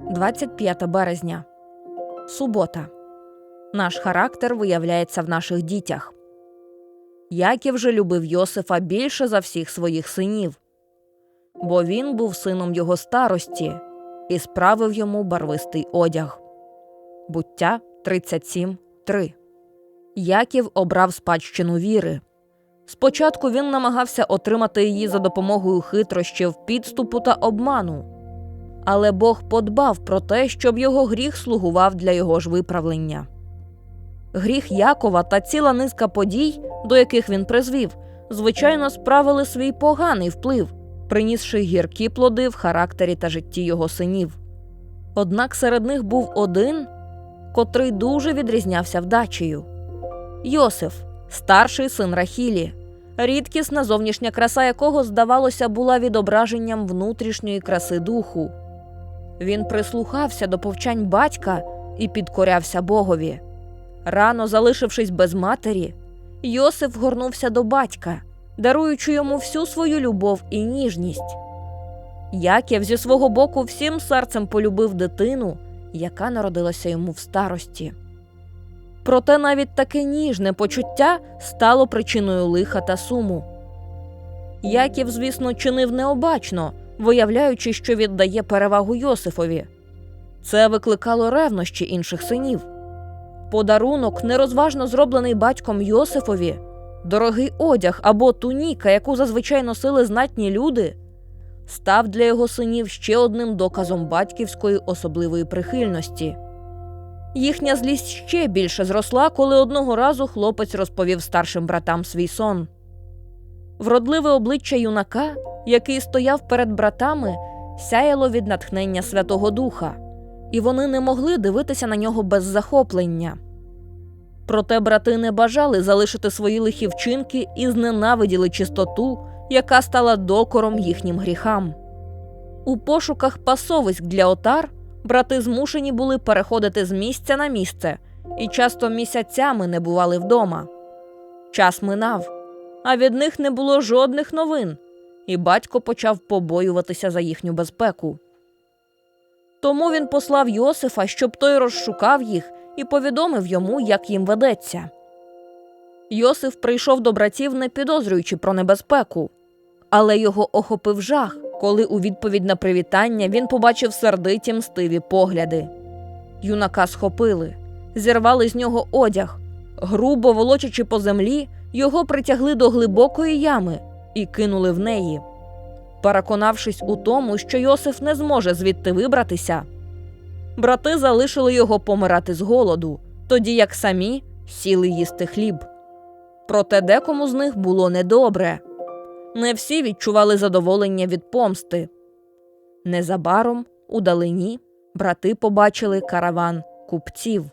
25 березня. Субота. Наш характер виявляється в наших дітях. Яків же любив Йосифа більше за всіх своїх синів, бо він був сином його старості і справив йому барвистий одяг. Буття 37.3 Яків обрав спадщину віри. Спочатку він намагався отримати її за допомогою хитрощів, підступу та обману. Але Бог подбав про те, щоб його гріх слугував для його ж виправлення. Гріх Якова та ціла низка подій, до яких він призвів, звичайно, справили свій поганий вплив, принісши гіркі плоди в характері та житті його синів. Однак серед них був один, котрий дуже відрізнявся вдачею Йосиф, старший син Рахілі, рідкісна зовнішня краса якого, здавалося, була відображенням внутрішньої краси духу. Він прислухався до повчань батька і підкорявся Богові. Рано залишившись без матері, Йосиф горнувся до батька, даруючи йому всю свою любов і ніжність. Яків зі свого боку всім серцем полюбив дитину, яка народилася йому в старості. Проте навіть таке ніжне почуття стало причиною лиха та суму. Яків, звісно, чинив необачно, виявляючи, що віддає перевагу Йосифові. Це викликало ревнощі інших синів. Подарунок, нерозважно зроблений батьком Йосифові, дорогий одяг або туніка, яку зазвичай носили знатні люди, став для його синів ще одним доказом батьківської особливої прихильності. Їхня злість ще більше зросла, коли одного разу хлопець розповів старшим братам свій сон. Вродливе обличчя юнака, який стояв перед братами, сяяло від натхнення Святого Духа, і вони не могли дивитися на нього без захоплення. Проте брати не бажали залишити свої лихі вчинки і зненавиділи чистоту, яка стала докором їхнім гріхам. У пошуках пасовиськ для отар брати змушені були переходити з місця на місце і часто місяцями не бували вдома. Час минав, а від них не було жодних новин, і батько почав побоюватися за їхню безпеку. Тому він послав Йосифа, щоб той розшукав їх і повідомив йому, як їм ведеться. Йосиф прийшов до братів, не підозрюючи про небезпеку, але його охопив жах, коли у відповідь на привітання він побачив сердиті мстиві погляди. Юнака схопили, зірвали з нього одяг, грубо волочачи по землі, його притягли до глибокої ями і кинули в неї. Переконавшись у тому, що Йосиф не зможе звідти вибратися, брати залишили його помирати з голоду, тоді як самі сіли їсти хліб. Проте декому з них було недобре. Не всі відчували задоволення від помсти. Незабаром, удалині, брати побачили караван купців.